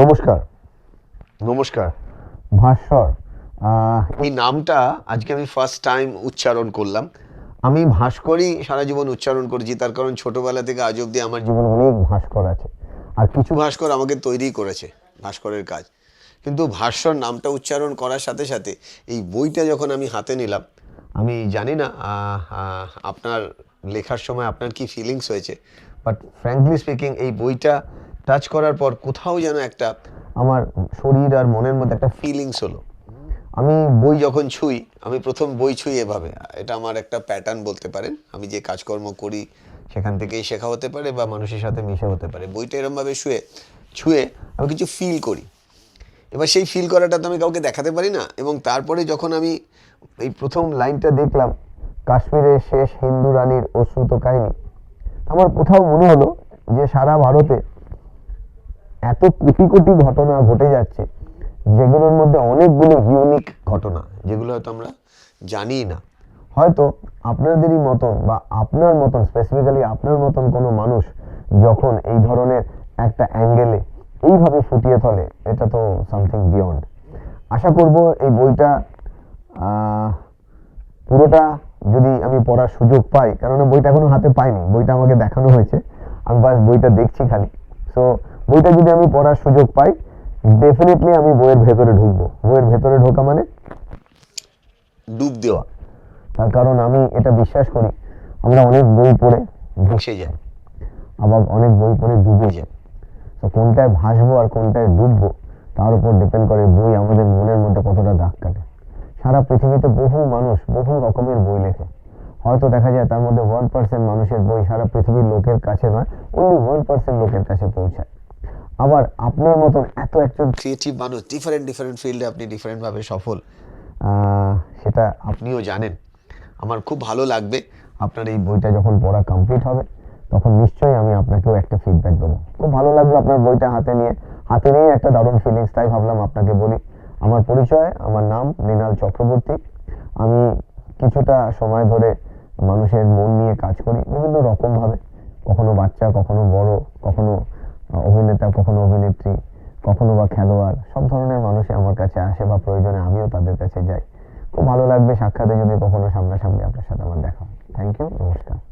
নমস্কার। নমস্কার। ভাস্বর এই নামটা আজকে আমি ফার্স্ট টাইম উচ্চারণ করলাম। আমি ভাস্করই সারা জীবন উচ্চারণ করেছি তার কারণ ছোটবেলা থেকে আজ অব্দি আমার জীবন অনেক ভাস্কর আছে। আর কিছু ভাস্কর আমাকে তৈরি করেছে ভাস্করের কাজ। কিন্তু ভাস্কর নামটা উচ্চারণ করার সাথে সাথে এই বইটা যখন আমি হাতে নিলাম আমি জানি না আপনার লেখার সময় আপনার কি ফিলিংস হয়েছে বাট ফ্র্যাঙ্কলি স্পিকিং এই বইটা টাচ করার পর কোথাও যেন একটা আমার শরীর আর মনের মধ্যে একটা ফিলিংস হলো। আমি বই যখন ছুঁই, আমি প্রথম বই ছুঁই এভাবে। এটা আমার একটা প্যাটার্ন বলতে পারেন। আমি যে কাজকর্ম করি, সেখান থেকেই শেখা হতে পারে বা মানুষের সাথে মিশে হতে পারে। বইটা এরমভাবে শুয়ে, ছুঁয়ে আমি কিছু ফিল করি। এবার সেই ফিল করাটা তো আমি কাউকে দেখাতে পারি না। এবং তারপরে যখন আমি এই প্রথম লাইনটা দেখলাম, কাশ্মীরের শেষ হিন্দু রানীর অশ্রুত কাহিনী, আমার কোথাও মনে হলো যে সারা ভারতে এত কোটি কোটি ঘটনা ঘটে যাচ্ছে, যেগুলোর মধ্যে অনেকগুলো ইউনিক ঘটনা, যেগুলো হয়তো আমরা জানি না। হয়তো আপনাদেরই মতন বা আপনার মতন স্পেসিফিক্যালি আপনার মতন কোনো মানুষ যখন এই ধরনের একটা অ্যাঙ্গেলে এইভাবে ফুটিয়ে তোলে, এটা তো সামথিং বিয়ন্ড আশা করব এই বইটা পুরোটা যদি আমি পড়ার সুযোগ পাই কারণ বইটা এখনও হাতে পাইনি, বইটা আমাকে দেখানো হয়েছে, আমি বাস বইটা দেখছি খালি। সো বইটা যদি আমি পড়ার সুযোগ পাই ডেফিনেটলি আমি বইয়ের ভেতরে ঢুকবো। বইয়ের ভেতরে ঢোকা মানে ডুব দেওয়া। তার কারণ আমি এটা বিশ্বাস করি, আমরা অনেক বই পড়ে ভেসে যাই, আবার অনেক বই পড়ে ডুবে যাই। তো কোনটায় ভাসবো আর কোনটায় ডুববো, তার উপর ডিপেন্ড করে বই আমাদের মনের মধ্যে কতটা দাগ কাটে। সারা পৃথিবীতে বহু মানুষ বহু রকমের বই লেখে। হয়তো দেখা যায় তার মধ্যে ওয়ান পার্সেন্ট মানুষের বই সারা পৃথিবীর লোকের কাছে নয় অনলি ওয়ান পার্সেন্ট লোকের কাছে পৌঁছায়। আবার আপনার মতন এত একজন ক্রিয়েটিভ মানুষ ডিফারেন্ট ডিফারেন্ট ফিল্ডে আপনি ডিফারেন্টভাবে সফল সেটা আপনিও জানেন। আমার খুব ভালো লাগবে আপনার এই বইটা যখন পড়া কমপ্লিট হবে, তখন নিশ্চয়ই আমি আপনাকেও একটা ফিডব্যাক দেবো। খুব ভালো লাগল আপনার বইটা হাতে নিয়ে। হাতে নিয়ে একটা দারুণ ফিলিংস তাই ভাবলাম আপনাকে বলি। আমার পরিচয়, আমার নাম মৃণাল চক্রবর্তী। আমি কিছুটা সময় ধরে মানুষের মন নিয়ে কাজ করি, বিভিন্ন রকমভাবে। কখনো বাচ্চা, কখনো বড়। কখনো বা খেলোয়াড়, সব ধরনের মানুষই আমার কাছে আসে বা প্রয়োজনে আমিও তাদের কাছে যাই। খুব ভালো লাগবে সাক্ষাতে যদি কখনো সামনাসামনি আপনার সাথে আমার দেখা হয়। থ্যাংক ইউ নমস্কার।